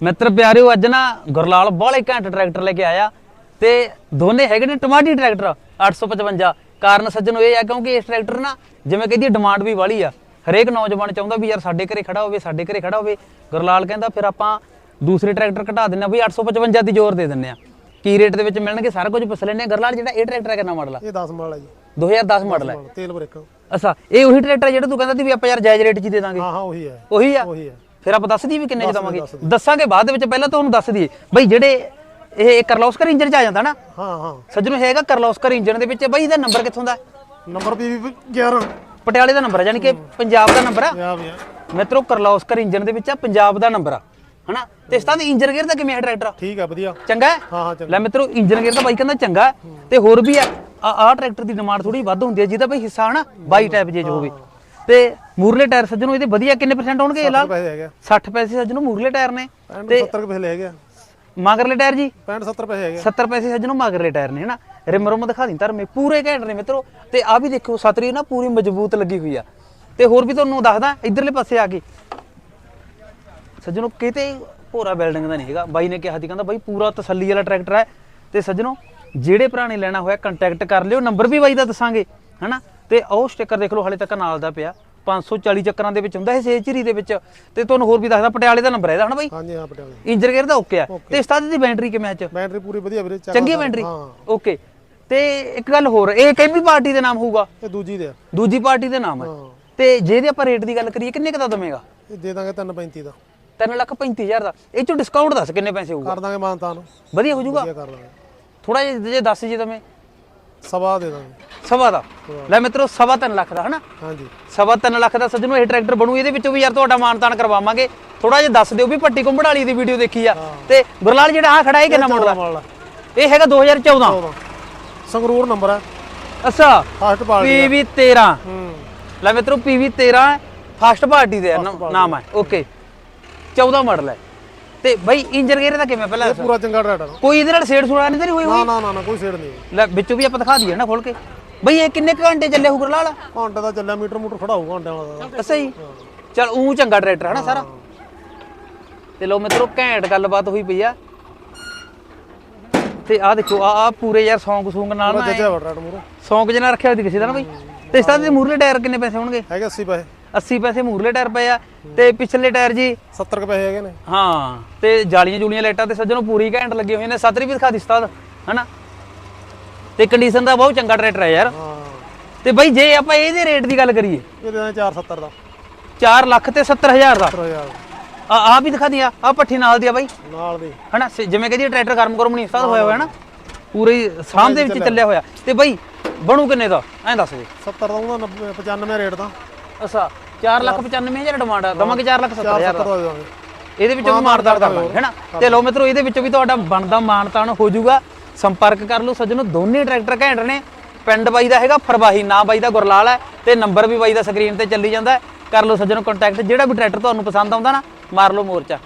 ਮਿੱਤਰ ਪਿਆਰਿਓ ਅੱਜ ਨਾ ਗੁਰਲਾਲ ਬਾਹਲੇ ਘੈਂਟ ਟਰੈਕਟਰ ਲੈ ਕੇ ਆਇਆ ਤੇ ਦੋਨੇ ਹੈਗੇ ਨੇ ਟਮਾਟੀ ਟਰੈਕਟਰ 855 ਕਾਰਨ ਸੱਜਣੋ ਇਹ ਆ ਕਿਉਂਕਿ ਇਸ ਟਰੈਕਟਰ ਨਾ ਜਿਵੇਂ ਕਹਿੰਦੀ ਡਿਮਾਂਡ ਵੀ ਵਾਲੀ ਆ। ਹਰੇਕ ਨੌਜਵਾਨ ਚਾਹੁੰਦਾ ਵੀ ਯਾਰ ਸਾਡੇ ਘਰੇ ਖੜਾ ਹੋਵੇ ਸਾਡੇ ਘਰੇ ਖੜਾ ਹੋਵੇ। ਗੁਰਲਾਲ ਕਹਿੰਦਾ ਫਿਰ ਆਪਾਂ ਦੂਸਰੇ ਟਰੈਕਟਰ ਘਟਾ ਦਿੰਨੇ ਆ ਵੀ 855 ਦੀ ਜ਼ੋਰ ਦੇ ਦਿੰਨੇ ਆ ਕੀ ਰੇਟ ਦੇ ਵਿੱਚ ਮਿਲਣਗੇ? ਸਾਰਾ ਕੁਝ ਪੁੱਛ ਲੈਣੇ ਗੁਰਲਾਲ ਜਿਹੜਾ ਇਹ ਟਰੈਕਟਰ ਹੈ ਕਿੰਨਾ ਮਾਡਲ ਆ? ਇਹ 10 ਮਾਲ ਆ ਜੀ। 2010 ਮਾਡਲ ਹੈ। ਤੇਲ ਬ੍ਰੇਕ ਅੱਛਾ ਇਹ ਉਹੀ ਟਰੈਕਟਰ ਜਿਹੜਾ ਤੂੰ ਕਹਿੰਦਾ ਸੀ ਵੀ ਆਪਾਂ ਯਾਰ ਜਾਇਜ਼ ਰੇਟ 'ਚ ਦੇ ਦਾਂਗੇ? ਹਾਂ ਹਾਂ ਉਹੀ ਹੈ। ਉਹੀ ਆ? ਉਹੀ ਹੈ। ਫਿਰ ਆਪਾਂ ਦੱਸ ਦਈਏ ਵੀ ਕਿੰਨੇ ਚ ਦਵਾਂਗੇ। ਦੱਸਾਂਗੇ ਬਾਅਦ ਦੇ ਵਿੱਚ ਪਹਿਲਾਂ ਤੁਹਾਨੂੰ ਦੱਸ ਦਈਏ। ਬਈ ਜਿਹੜੇ ਇਹ ਕਰਲੋਸਕਰ ਇੰਜਨ ਚ ਆ ਜਾਂਦਾ ਨਾ ਹਾਂ ਹਾਂ। ਸੱਜਣੋ ਹੈਗਾ ਕਰਲੋਸਕਰ ਇੰਜਨ ਦੇ ਵਿੱਚ। ਬਈ ਇਹਦਾ ਨੰਬਰ ਕਿੱਥੋਂ ਦਾ? ਨੰਬਰ ਪੀਵੀ 11 ਪਟਿਆਲੇ ਦਾ ਨੰਬਰ ਹੈ ਯਾਨੀ ਕਿ ਪੰਜਾਬ ਦਾ ਨੰਬਰ ਆ। ਮਿੱਤਰੋ ਕਰਲੋਸਕਰ ਇੰਜਨ ਦੇ ਵਿੱਚ ਆ ਪੰਜਾਬ ਦਾ ਨੰਬਰ ਆ ਹਨਾ? ਤੇ ਇਸ ਤਰ੍ਹਾਂ ਇੰਜਨ ਗੇਅਰ ਦਾ ਕਿਵੇਂ ਹੈ ਟਰੈਕਟਰ ਠੀਕ ਆ ਵਧੀਆ। ਚੰਗਾ ਹੈ? ਹਾਂ ਹਾਂ ਚੰਗਾ। ਲੈ ਮਿੱਤਰੋ ਇੰਜਨ ਗੇਅਰ ਦਾ ਬਾਈ ਕਹਿੰਦਾ ਚੰਗਾ। ਤੇ ਹੋਰ ਵੀ ਆ ਆ ਆਹ ਟਰੈਕਟਰ ਦੀ ਡਿਮਾਂਡ ਥੋੜੀ ਵੱਧ ਹੁੰਦੀ ਹੈ ਜਿਹਦਾ ਬਈ ਹਿੱਸਾ ਹਨਾ 22 ਟਾਈਪ ਜੇ ਹੋਵੇ। ਤੇ ਮੂਰਲੇ ਟਾਇਰ ਸੱਜਣੋ ਇਹਦੇ ਵਧੀਆ ਕਿੰਨੇ ਪਰਸੈਂਟ ਹੋਣਗੇ ਇਹ ਲਾਲ? ਪੈਸੇ ਹੈਗੇ 60 ਪੈਸੇ ਸੱਜਣੋ ਮੂਰਲੇ ਟਾਇਰ ਨੇ। 65 70 ਪੈਸੇ ਲੈ ਗਿਆ ਮਗਰਲੇ ਟਾਇਰ ਜੀ? 65 70 ਪੈਸੇ ਹੈਗੇ 70 ਪੈਸੇ ਸੱਜਣੋ ਮਗਰਲੇ ਟਾਇਰ ਨੇ ਹਨਾ? ਰਿਮ ਰੁਮ ਦਿਖਾ ਦਿੰ ਧਰਮੇ ਪੂਰੇ ਘੈਂਟ ਨੇ ਮਿੱਤਰੋ। ਤੇ ਆ ਵੀ ਦੇਖੋ ਸਤਰੀ ਨਾ ਪੂਰੀ ਮਜ਼ਬੂਤ ਲੱਗੀ ਹੋਈ ਆ। ਤੇ ਹੋਰ ਵੀ ਤੁਹਾਨੂੰ ਦੱਸਦਾ ਇਧਰਲੇ ਪਾਸੇ ਆ ਕੇ। ਸੱਜਣੋ ਕਿਤੇ ਭੋਰਾ ਬਿਲਡਿੰਗ ਦਾ ਨਹੀਂ ਹੈਗਾ। ਬਾਈ ਨੇ ਕਿਹਾ ਸੀ ਕਹਿੰਦਾ ਬਾਈ ਪੂਰਾ ਤਸੱਲੀ ਵਾਲਾ ਟਰੈਕਟਰ ਹੈ ਤੇ ਸੱਜਣੋ ਜਿਹੜੇ ਭਰਾ ਨੇ ਲੈਣਾ ਹੋਇਆ ਕੰਟੈਕਟ ਕਰ ਲਿਓ ਨੰਬਰ ਵੀ ਬਾਈ ਦਾ ਦੱਸਾਂਗੇ ਹਨਾ? ਤੇ ਉਹ ਸਟicker ਦੇਖ ਲਓ ਹਾਲੇ ਤੱਕ ਨਾਲ ਦਾ ਪਿਆ। 540 ਚੱਕਰਾਂ ਦੇ ਵਿੱਚ ਹੁੰਦਾ ਇਹ ਸੇਚਰੀ ਦੇ ਵਿੱਚ। ਤੇ ਤੁਹਾਨੂੰ ਹੋਰ ਵੀ ਦੱਸਦਾ ਪਟਿਆਲੇ ਦਾ ਨੰਬਰ ਹੈ ਇਹਦਾ ਹਨਾ ਬਾਈ? ਹਾਂਜੀ ਹਾਂ ਪਟਿਆਲੇ ਇੰਜਰ ਗੇਅਰ ਦਾ ਓਕੇ ਆ। ਤੇ ਉਸਤਾਦ ਦੀ ਬੈਟਰੀ ਕਿਵੇਂ ਅੱਜ ਬੈਟਰੀ ਪੂਰੀ ਵਧੀਆ ਵੀਰੇ ਚੰਗੀ ਬੈਟਰੀ ਹਾਂ। ਓਕੇ ਤੇ ਇੱਕ ਗੱਲ ਹੋਰ ਇਹ ਕਿਹੜੀ ਪਾਰਟੀ ਦੇ ਨਾਮ ਹੋਊਗਾ? ਇਹ ਦੂਜੀ ਦੇ ਦੂਜੀ ਪਾਰਟੀ ਦੇ ਨਾਮ ਹੈ। ਤੇ ਜੇ ਦੇ ਆਪਾਂ ਰੇਟ ਦੀ ਗੱਲ ਕਰੀਏ ਕਿੰਨੇ ਕੁ ਦਾ ਦਵੇਂਗਾ? ਇਹ ਦੇ ਦਾਂਗੇ 335 ਦਾ। 3 ਲੱਖ 35000 ਦਾ। ਇਹ ਚੋਂ ਡਿਸਕਾਊਂਟ ਦੱਸ ਕਿੰਨੇ ਪੈਸੇ ਹੋਊਗਾ? ਕਰ ਦਾਂਗੇ ਮਾਨਤਾਨ। ਨੂੰ ਵਧੀਆ ਹੋ ਜਾਊਗਾ ਵਧੀਆ ਕਰ ਦਾਂਗੇ। ਥੋੜਾ ਜਿਹਾ ਜੇ ਦੱਸ ਜੀ ਤਵੇਂ ਸਵਾ ਦੇ ਦਾਂਗੇ। ਸਵਾ ਦਾ। ਲੈ ਮਿੱਤਰੋ ਸਵਾ ਤਿੰਨ ਲੱਖ ਦਾ ਹਨਾ? ਹਾਂਜੀ। ਸਵਾ ਤਿੰਨ ਲੱਖ ਦਾ ਸੱਜਣੋ ਇਹ ਟਰੈਕਟਰ ਬਣੂ ਇਹਦੇ ਵਿੱਚੋਂ ਵੀ ਯਾਰ ਤੁਹਾਡਾ ਮਾਨਤਾਨ ਕਰਵਾਵਾਂਗੇ। ਥੋੜਾ ਜਿਹਾ ਦੱਸ ਦਿਓ ਵੀ ਪੱਟੀ ਕੁੰਬੜ ਵਾਲੀ ਦੀ ਵੀਡੀਓ ਦੇਖੀ ਆ। ਤੇ ਗੁਰਲਾਲ ਜਿਹੜਾ ਆ ਖੜਾ ਇਹ ਕਿੰਨਾ ਮਾਡਲ ਆ? ਆ। ਇਹ ਹੈਗਾ 2014 14 ਸੰਗਰੂਰ ਨੰਬਰ ਹੈ ਅੱਛਾ। ਫਾਸਟ ਪਾਰਟੀ PV 13 ਹੂੰ। ਲੈ ਮਿੱਤਰੋ PV 13 ਫਸਟ ਪਾਰਟੀ ਦੇ ਆ ਨਾਮ ਹੈ। ਓਕੇ। 14 ਮਾਡਲ ਹੈ। ਤੇ ਬਈ ਇੰਜਨ ਗੇਅਰ ਦਾ ਕਿਵੇਂ ਪਹਿਲਾਂ ਇਹ ਪੂਰਾ ਚੰਗਾ ਟਰੈਕਟਰ ਕੋਈ ਇਹਦੇ ਨਾਲ ਸੇੜ ਸੁੜਾ ਨਹੀਂ ਤੇਰੀ ਹੋਈ ਹੋਈ? ਨਾ ਨਾ ਨਾ ਕੋਈ ਛੇੜ ਨਹੀਂ। ਲੈ ਵਿੱਚੋਂ ਵੀ ਆਪਾਂ ਦਿਖਾ ਦਈਏ ਨਾ ਖੋਲ ਕੇ। ਬਈ ਇਹ ਕਿੰਨੇ ਕੁ ਘੰਟੇ ਚੱਲੇ ਹੋਊ ਲਾਲ? ਘੰਟੇ ਦਾ ਚੱਲਿਆ ਮੀਟਰ ਮੂਟਰ ਖੜਾ ਹੋਊ ਘੰਟਿਆਂ ਵਾਲਾ। ਅੱਛਾ ਜੀ ਚਲ ਉਹ ਚੰਗਾ ਟਰੈਕਟਰ ਹੈ ਨਾ ਸਾਰਾ। ਤੇ ਲੋ ਮਿੱਤਰੋ ਘੈਂਟ ਗੱਲਬਾਤ ਹੋਈ ਪਈ ਆ। ਤੇ ਆਹ ਦੇਖੋ ਆ ਆ ਪੂਰੇ ਯਾਰ ਸੌਂਗ ਸੂੰਗ ਨਾਲ ਨਾ ਜੱਜਿਆ ਵਾ ਟਰੈਕਟਰ ਮੂਰੇ ਸੌਂਗ ਜਿਹਾ ਰੱਖਿਆ ਹੋਇਆ ਸੀ ਕਿਸੇ ਦਾ ਨਾ ਬਈ। ਤੇ ਇਸ ਤਰ੍ਹਾਂ ਦੇ ਮੂਰਲੇ ਟਾਇਰ ਕਿੰਨੇ ਪੈਸੇ ਹੋਣਗੇ? ਹੈਗੇ 80 ਪੈਸੇ। 80 ਪੈਸੇ ਮੂਰਲੇ ਟਾਇਰ ਪਏ ਆ। ਤੇ ਪਿਛਲੇ ਟਾਇਰ ਜੀ 70 ਕੁ ਪੈਸੇ ਹੈਗੇ ਨੇ। ਹਾਂ ਤੇ ਜਾਲੀਆਂ ਜੂਲੀਆਂ ਲਾਈਟਾਂ ਤੇ ਸੱਜਣੋਂ ਪੂਰੀ ਘੈਂਟ ਲੱਗੀ ਹੋਈਆਂ ਨੇ। ਸਤਰੀ ਵੀ ਦਿਖਾ ਦਿੱਤਾ ਹਨਾ? ਤੇ ਕੰਡੀਸ਼ਨ ਦਾ ਬਹੁਤ ਚੰਗਾ ਟਰੈਕਟਰ ਹੈ ਯਾਰ। ਤੇ ਬਈ ਜੇ ਆਪਾਂ ਇਹਦੇ ਰੇਟ ਦੀ ਗੱਲ ਕਰੀਏ। ਇਹ ਦੇ ਦਾਂਗੇ 470 ਦਾ। 4 ਲੱਖ ਤੇ 70000 ਦਾ। 70000 ਆ ਆ ਵੀ ਦਿਖਾ ਦਿਆ ਆ ਪੱਠੀ ਨਾਲ ਦੀ ਆ ਬਾਈ। ਨਾਲ ਦੀ। ਹਨਾ ਜਿਵੇਂ ਕਹਦੀ ਟਰੈਕਟਰ ਗਰਮ ਗਰਮ ਨਹੀਂ ਉਸਤਾਦ ਹੋਇਆ ਹੋਇਆ ਨਾ। ਪੂਰੇ ਸਾਂਭ ਦੇ ਵਿੱਚ ਚੱਲਿਆ ਹੋਇਆ। ਤੇ ਬਈ ਬਣੂ ਕਿੰਨੇ ਦਾ? ਐਂ ਦੱਸ ਦੇ। 70 ਦਾ ਉਹਦਾ 90 95 ਰੇਟ ਦਾ। ਅੱਛਾ 4 ਲੱਖ 95000 ਡਿਮਾਂਡ ਆ। ਦਵਾਂਗੇ 4 ਲੱਖ 70000 ਦਾ। 470 ਦੇ ਦਾਂਗੇ। ਇਹਦੇ ਵਿੱਚੋਂ ਮਾਨਤਾਨ ਕਰ ਦਾਂਗੇ ਹੈਨਾ ਤੇ ਲੋ ਮਿੱਤਰੋ ਇਹਦੇ ਵਿੱਚੋਂ ਵੀ ਤੁਹਾਡਾ ਬਣਦਾ ਮਾਨਤਾਨ ਹੋ ਜਾਊਗਾ। ਸੰਪਰਕ ਕਰ ਲਓ ਸੱਜਣੋ, ਦੋਨੇ ਟਰੈਕਟਰ ਘੈਂਟ ਨੇ ਪਿੰਡ ਬਾਈ ਦਾ ਹੈਗਾ, ਫਰਵਾਹੀ, ਨਾ ਬਾਈ ਦਾ ਗੁਰਲਾਲ ਹੈ ਤੇ ਨੰਬਰ ਵੀ ਬਾਈ ਦਾ ਸਕਰੀਨ ਤੇ ਚੱਲੀ ਜਾਂਦਾ ਹੈ। ਕਰ ਲਓ ਸੱਜਣੋ ਕੰਟੈਕਟ ਜਿਹੜਾ ਵੀ ਟਰੈਕਟਰ ਤੁਹਾਨੂੰ ਪਸੰਦ ਆਉਂਦਾ ਨਾ, ਮਾਰ ਲਓ ਮੋਰਚਾ